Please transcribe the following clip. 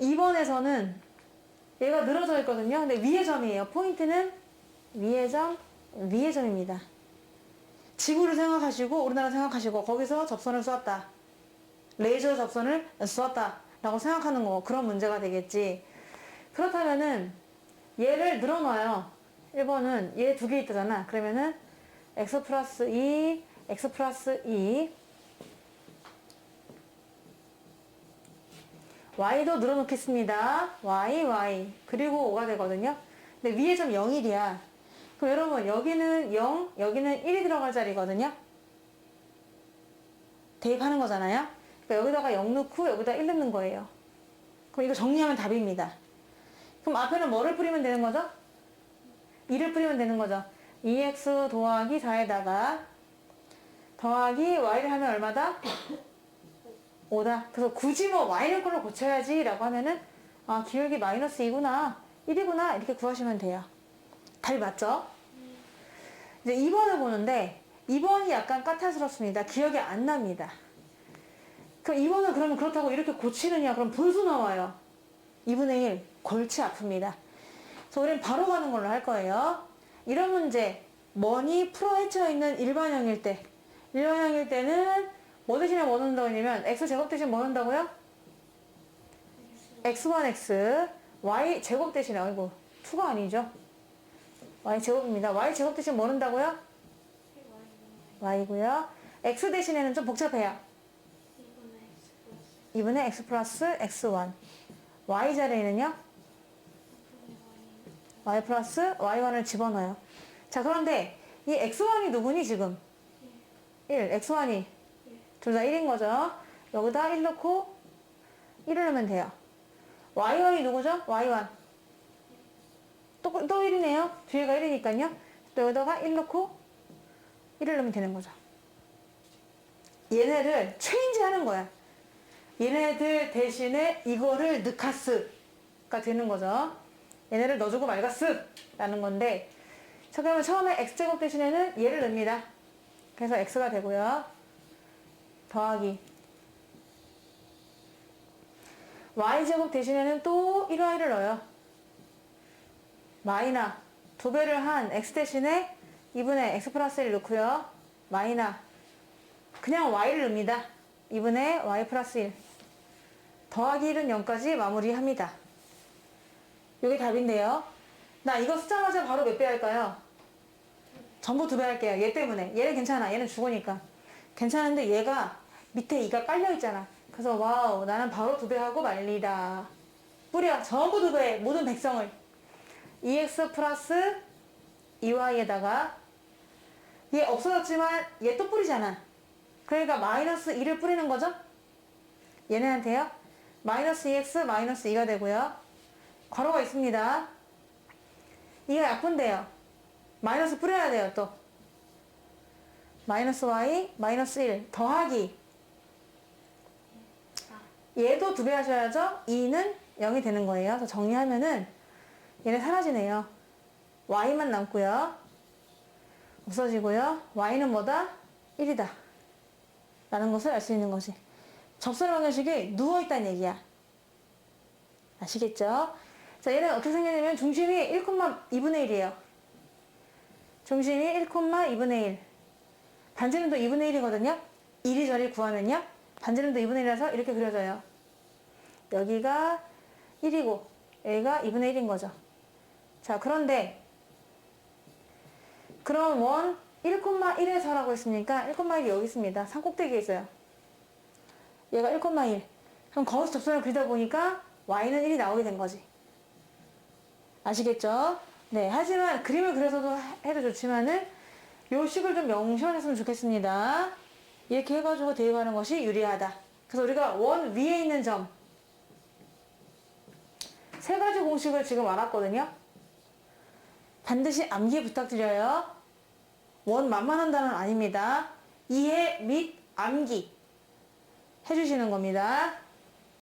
2번에서는 얘가 늘어져 있거든요. 근데 위의 점이에요. 포인트는 위의 점, 위의 점입니다. 지구를 생각하시고 우리나라 생각하시고 거기서 접선을 쏘았다. 레이저 접선을 쏘았다. 라고 생각하는 거 그런 문제가 되겠지. 그렇다면은 얘를 늘어놔요. 1번은 얘 두 개 있다잖아. 그러면은 x 플러스 2, x 플러스 2 y도 늘어놓겠습니다. y, y. 그리고 5가 되거든요. 근데 위에 점 0일이야. 그럼 여러분, 여기는 0, 여기는 1이 들어갈 자리거든요. 대입하는 거잖아요. 그러니까 여기다가 0 넣고 여기다 1 넣는 거예요. 그럼 이거 정리하면 답입니다. 그럼 앞에는 뭐를 뿌리면 되는 거죠? 2를 뿌리면 되는 거죠. 2x 더하기 4에다가 더하기 y를 하면 얼마다? 5다. 그래서 굳이 뭐 y는 걸로 고쳐야지 라고 하면은 아 기울기 마이너스 2구나 1이구나 이렇게 구하시면 돼요. 답이 맞죠? 이제 2번을 보는데 2번이 약간 까탈스럽습니다. 기억이 안 납니다. 그럼 2번은 그러면 그렇다고 이렇게 고치느냐? 그럼 분수 나와요. 2분의 1 골치 아픕니다. 그래서 우리는 바로 가는 걸로 할 거예요. 이런 문제 뭐니 풀어 헤쳐 있는 일반형일 때 일반형일 때는 뭐 대신에 뭐 넣는다고 했냐면 x제곱 대신 뭐 넣는다고요? x1x y 제곱 대신에 아이고 2가 아니죠. y 제곱입니다. y 제곱 대신 뭐 넣는다고요? y고요. x 대신에는 좀 복잡해요. 2분의 x 플러스 x1 y 자리에는요? y 플러스 y1을 집어넣어요. 자 그런데 이 x1이 누구니 지금? 1 x1이 둘 다 1인 거죠. 여기다 1 넣고 1을 넣으면 돼요. y1이 누구죠? y1 또, 또 1이네요. 뒤에가 1이니까요. 또 여기다가 1 넣고 1을 넣으면 되는 거죠. 얘네를 체인지 하는 거야. 얘네들 대신에 이거를 느카스가 되는 거죠. 얘네를 넣어주고 말가스 라는 건데 자 그러면 처음에 x제곱 대신에는 얘를 넣습니다. 그래서 x가 되고요. 더하기 y제곱 대신에는 또 1y를 넣어요. 마이나 두 배를 한 x 대신에 2분의 x 플러스 1 넣고요. 마이나 그냥 y를 넣습니다. 2분의 y 플러스 1 더하기 1은 0까지 마무리합니다. 이게 답인데요. 나 이거 숫자마자 바로 몇 배 할까요? 전부 두 배 할게요. 얘 때문에. 얘는 괜찮아. 얘는 죽으니까. 괜찮은데 얘가 밑에 2가 깔려 있잖아. 그래서 와우 나는 바로 두배 하고 말리다. 뿌려. 전부 두 배. 모든 백성을. 2x 플러스 2y에다가 얘 없어졌지만 얘 또 뿌리잖아. 그러니까 마이너스 2를 뿌리는 거죠? 얘네한테요. 마이너스 2x 마이너스 2가 되고요. 괄호가 있습니다. 이가 약분돼요. 마이너스 뿌려야 돼요, 또. 마이너스 y, 마이너스 1, 더하기. 얘도 두 배 하셔야죠? 2는 0이 되는 거예요. 그래서 정리하면은 얘네 사라지네요. y만 남고요. 없어지고요. y는 뭐다? 1이다. 라는 것을 알 수 있는 것이. 접선의 방정식이 누워있다는 얘기야. 아시겠죠? 자, 얘는 어떻게 생겼냐면 중심이 1,2분의 1이에요. 중심이 1,2분의 1. 반지름도 2분의 1이거든요. 이리저리 구하면요. 반지름도 2분의 1이라서 이렇게 그려져요. 여기가 1이고 여기가 2분의 1인 거죠. 자, 그런데 그럼 원 1,1에서라고 했으니까 1,1이 여기 있습니다. 산 꼭대기에 있어요. 얘가 1,1. 그럼 거기서 접선을 그리다 보니까 y는 1이 나오게 된 거지. 아시겠죠? 네. 하지만 그림을 그려서도 해도 좋지만은 요 식을 좀 명시했으면 좋겠습니다. 이렇게 해가지고 대입하는 것이 유리하다. 그래서 우리가 원 위에 있는 점. 세 가지 공식을 지금 알았거든요. 반드시 암기 부탁드려요. 원 만만한 단어는 아닙니다. 이해 및 암기 해주시는 겁니다.